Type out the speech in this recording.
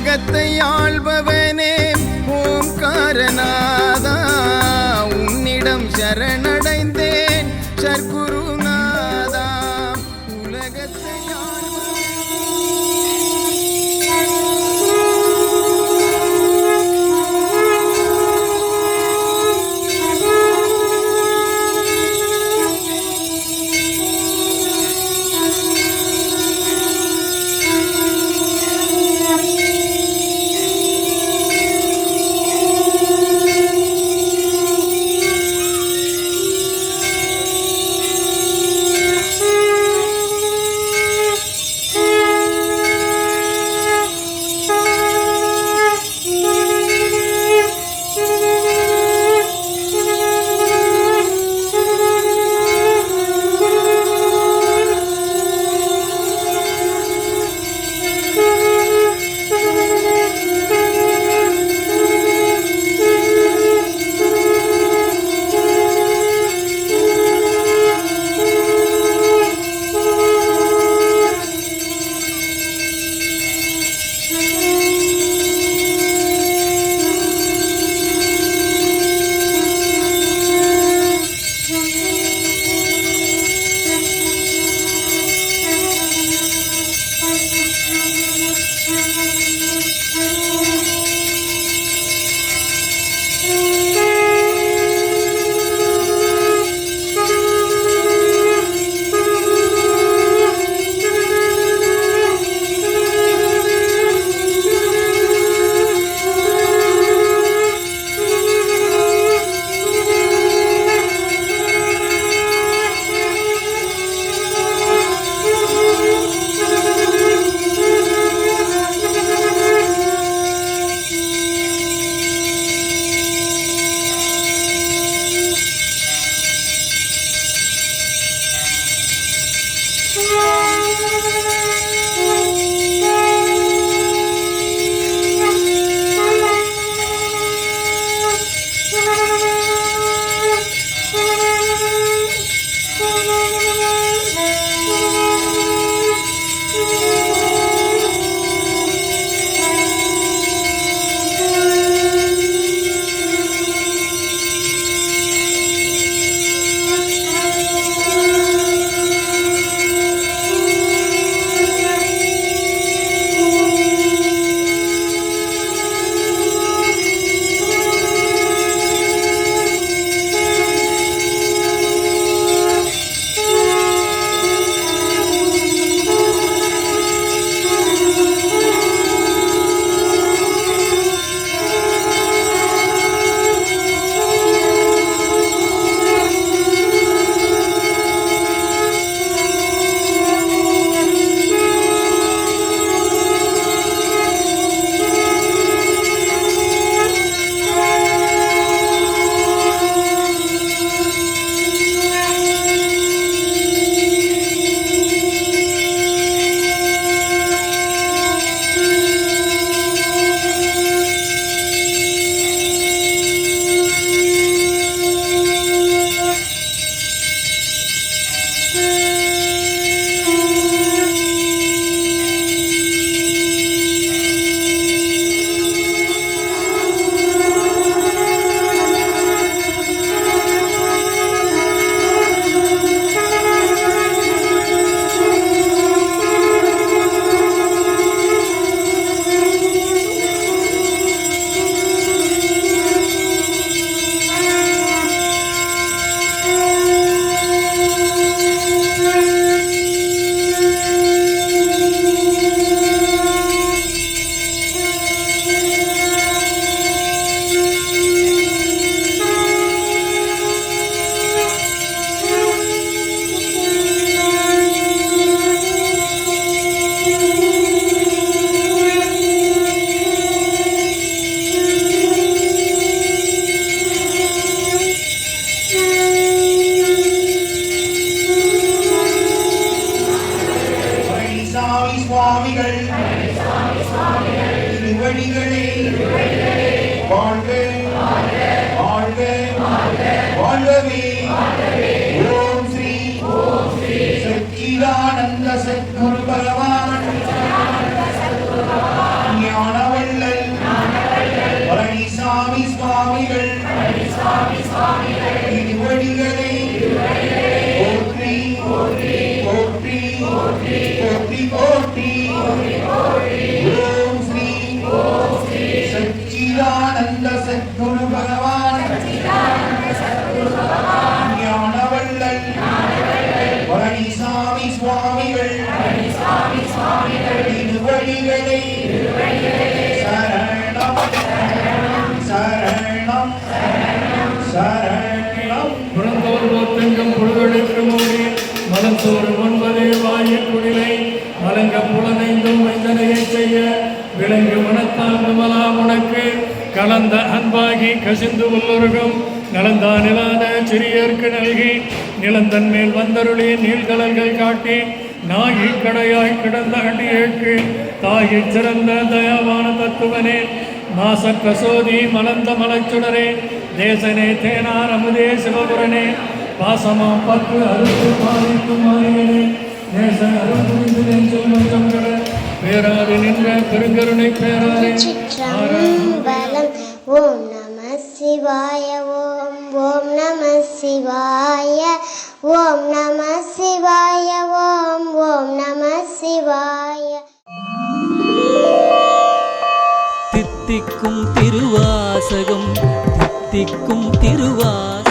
உலகத்தை ஆள்பவனே ஓம்காரநாதா. உன்னிடம் சரணடைந்தேன். சர்க்கு வாழ்கவே ஓம் ஸ்ரீ. சச்சிதானந்த சத்குரு பகவான். ஞானவள்ளல் பழனிசாமி சுவாமிகள். திருவடிகளை. போற்றி போற்றி போற்றி போற்றி போற்றி ஓம் ஸ்ரீ. சச்சிதானந்த சத்குரு பகவான். மலத்தோறு ஒன்பது வாயு குடிலை மலங்க புலனைந்தும் வைந்தனையை செய்ய விலங்கு மனத்தால் விமலா உனக்கு. கலந்த அன்பாகி கசிந்து உள்ளுருகும் நலந்தா நிலான சிறியர்க்கு நல்கி. நிலந்தன் மேல் வந்தருளி நீள்கடல்கள் காட்டி நாகி கடையாய் கிடந்த அடியேற்கு. தாயிற் சிறந்த தயாவான தத்துவனே மாசற்ற சோதி மலர்ந்த மலச்சுடரே. தேசனே தேனார் அமுதே சிவபுரனே. பாசமா பத்து அறுத்து பாதிக்கும் மாறியனே நேச அருள்புரிந்து நெஞ்சும் நெஞ்சங்கட பேராறு நின்ற பெருங்கருணை பேராறு ஓம் நம சிவாய ஓம் ஓம் நம சிவாய ஓம் நம சிவாய ஓம் ஓம் நம சிவாய தித்திக்கும் திருவாசகம் தித்திக்கும் திருவாசகம்.